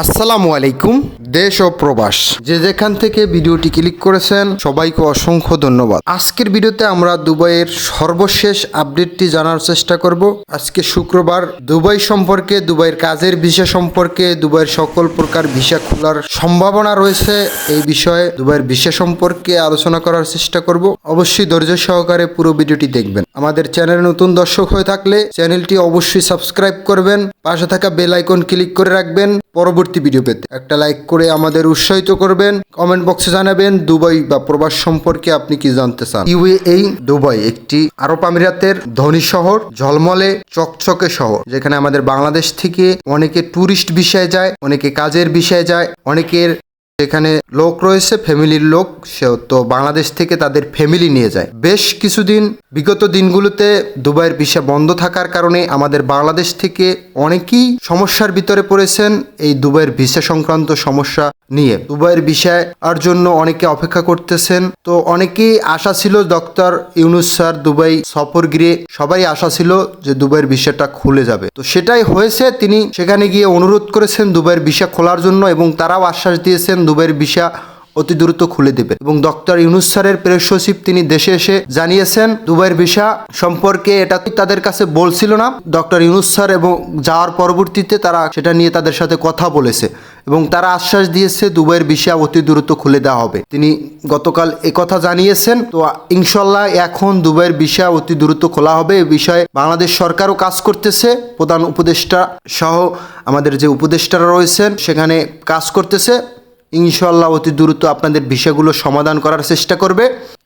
আসসালামু আলাইকুম। দেশ ও প্রবাস, যে যেখান থেকে ভিডিওটি ক্লিক করেছেন, সবাইকে অসংখ্য ধন্যবাদ। আজকের ভিডিওতে আমরা দুবাইয়ের সর্বশেষ আপডেটটি জানার চেষ্টা করব। আজকে শুক্রবার, দুবাই সম্পর্কে, দুবাইয়ের কাজের ভিসা সম্পর্কে, দুবাইয়ের সকল প্রকার ভিসা খোলার সম্ভাবনা রয়েছে, এই বিষয়ে দুবাইয়ের ভিসা সম্পর্কে আলোচনা করার চেষ্টা করব। অবশ্যই ধৈর্য সহকারে পুরো ভিডিওটি দেখবেন। আমাদের চ্যানেলে নতুন দর্শক হয়ে থাকলে, চ্যানেলটি অবশ্যই সাবস্ক্রাইব করবেন, পাশে থাকা বেল আইকন ক্লিক করে রাখবেন পরবর্তী ভিডিও পেতে। একটা লাইক করে আমাদের উৎসাহিত করবেন। কমেন্ট বক্সে জানাবেন, দুবাই বা প্রবাস সম্পর্কে আপনি কি জানতে চান? ইউএই দুবাই একটি আরব আমিরাতের ধনী শহর, ঝলমলে, চকচকে শহর, যেখানে আমাদের বাংলাদেশ থেকে অনেকে ট্যুরিস্ট বিষয়ে যায়, অনেকে কাজের বিষয়ে যায়, অনেকের এখানে লোক রয়েছে, ফ্যামিলির লোক সে তো বাংলাদেশ থেকে তাদের ফ্যামিলি নিয়ে যায়। বেশ কিছুদিন বিগত দিনগুলোতে দুবাইয়ের ভিসা বন্ধ থাকার কারণে আমাদের বাংলাদেশ থেকে অনেকেই সমস্যার ভিতরে পড়েছেন। এই দুবাইয়ের ভিসা সংক্রান্ত সমস্যা নিয়ে। দুবাইয়ের বিষয় আর জন্য অনেকে অপেক্ষা করতেছেন। তো অনেকেই আশা ছিল ডক্টর ইউনুস স্যার দুবাই সফর গিয়ে সবাই আশা ছিল যে দুবাইয়ের ভিসাটা খুলে যাবে। তো সেটাই হয়েছে, তিনি সেখানে গিয়ে অনুরোধ করেছেন দুবাইয়ের ভিসা খোলার জন্য এবং তারাও আশ্বাস দিয়েছেন দুবাইয়ের ভিসা অতি দ্রুত খুলে দেবে। এবং ডক্টর ইউনুস স্যারের প্রেস সচিব তিনি দেশে এসে জানিয়েছেন, দুবাইয়ের ভিসা সম্পর্কে এটা তাদের কাছে বলছিল না। ডক্টর ইউনুস স্যার এবং যাওয়ার পরবর্তীতে তারা সেটা নিয়ে তাদের সাথে কথা বলেছে। এবং তারা আশ্বাস দিয়েছে দুবাইয়ের ভিসা অতি দ্রুত খুলে দেওয়া হবে। তিনি গতকাল কথা জানিয়েছেন। তো ইনশাল্লাহ এখন দুবাইয়ের ভিসা অতি দ্রুত খোলা হবে। এ বিষয়ে বাংলাদেশ সরকারও কাজ করতেছে। প্রধান উপদেষ্টা সহ আমাদের যে উপদেষ্টারা রয়েছেন, সেখানে কাজ করতেছে। ইনশাল্লাহ অতি দ্রুত আপনাদের বিষয়গুলো সমাধান করার চেষ্টা করবে।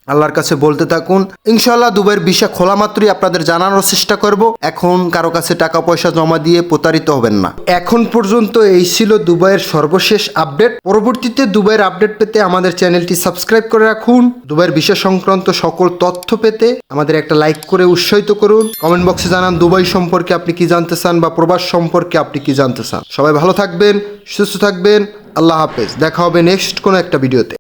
আল্লাহর কাছে বলতে থাকুন ইনশাল্লাহ দুবাইয়ের ভিসা খোলা মাত্রই আপনাদের জানানোর চেষ্টা করব। এখন কারও কাছে টাকা পয়সা জমা দিয়ে প্রতারিত হবেন না। এখন পর্যন্ত এই ছিল দুবাইয়ের সর্বশেষ আপডেট। পরবর্তীতে দুবাইয়ের আপডেট পেতে আমাদের চ্যানেলটি সাবস্ক্রাইব করে রাখুন। দুবাইয়ের বিষয় সংক্রান্ত সকল তথ্য পেতে আমাদের একটা লাইক করে উৎসাহিত করুন। কমেন্ট বক্সে জানান, দুবাই সম্পর্কে আপনি কি জানতে চান বা প্রবাস সম্পর্কে আপনি কি জানতে চান? সবাই ভালো থাকবেন, সুস্থ থাকবেন। আল্লাহ হাফেজ। দেখা হবে নেক্সট কোনো একটা ভিডিওতে